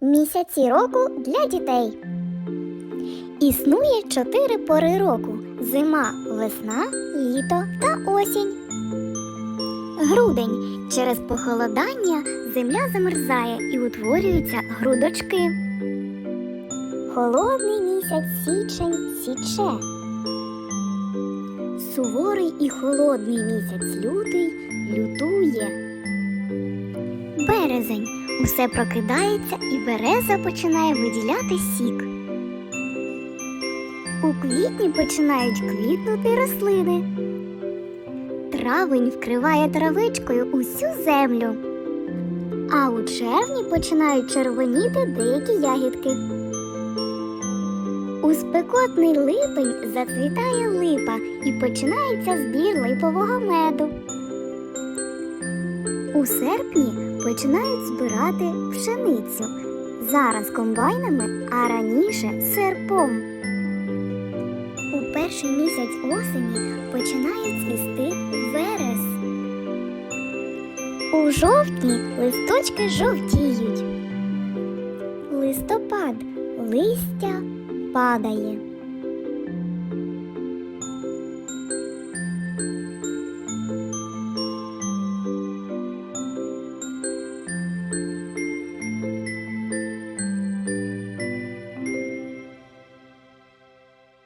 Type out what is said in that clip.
Місяці року для дітей. Існує чотири пори року: зима, весна, літо та осінь. Грудень. Через похолодання земля замерзає і утворюються грудочки. Холодний місяць січень січе. Суворий і холодний місяць лютий лютує. Березень. Усе прокидається і береза починає виділяти сік. У квітні починають квітнути рослини. Травень вкриває травичкою усю землю. А у червні починають червоніти деякі ягідки. У спекотний липень зацвітає липа і починається збір липового меду. У серпні починають збирати пшеницю. Зараз комбайнами, а раніше серпом. У перший місяць осені починає цвісти верес. У жовтні листочки жовтіють. Листопад листя падає.